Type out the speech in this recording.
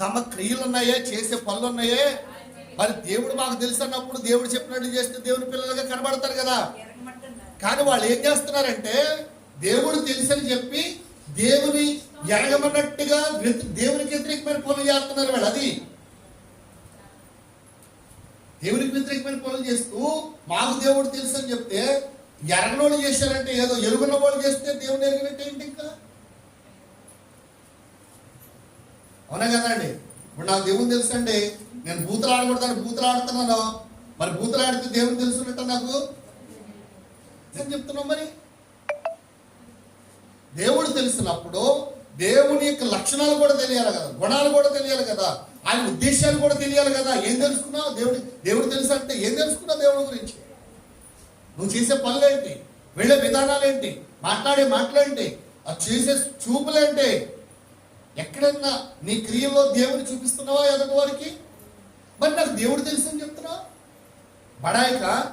తమ క్రియలు ఉన్నాయే చేసే పనులు ఉన్నాయే మరి దేవుడు మాకు తెలుసు అన్నప్పుడు దేవుడు చెప్పినట్టు చేస్తే దేవుని పిల్లలుగా కనబడతారు కదా. కానీ వాళ్ళు ఏం చేస్తున్నారంటే దేవుడు తెలుసని చెప్పి దేవుని ఎరగమన్నట్టుగా దేవునికి వ్యతిరేకమైన పనులు చేస్తున్నారు వాళ్ళు. అది దేవునికి వ్యతిరేకమైన పనులు చేస్తూ మాకు దేవుడు తెలుసు అని చెప్తే ఎరగనోళ్ళు చేశారంటే ఏదో ఎరుగున్న వాళ్ళు చేస్తే దేవుని ఎరిగినట్టు ఏంటి ఇంకా? అవునా కదండి? ఇప్పుడు నాకు దేవుని తెలుసు అండి నేను బూతులు ఆడకూడదని బూతులు ఆడుతున్నాను. మరి బూతులు ఆడితే దేవుని తెలుసున్నట్టు నాకు? ఏం చెప్తున్నాం మరి. దేవుడు తెలిసినప్పుడు దేవుని యొక్క లక్షణాలు కూడా తెలియాలి కదా. గుణాలు కూడా తెలియాలి కదా. ఆయన ఉద్దేశాలు కూడా తెలియాలి కదా. ఏం తెలుసుకున్నావు? దేవుడి దేవుడు తెలుసు అంటే ఏం తెలుసుకున్నావు దేవుడి గురించి? నువ్వు చేసే పనులేంటి? వెళ్ళే విధానాలేంటి? మాట్లాడే మాటలేంటి? అది చేసే చూపులేంటి? ఎక్కడన్నా నీ క్రియల్లో దేవుని చూపిస్తున్నావా ఎదటి వారికి? మరి నాకు దేవుడు తెలుసు అని చెప్తున్నా బడాయిక?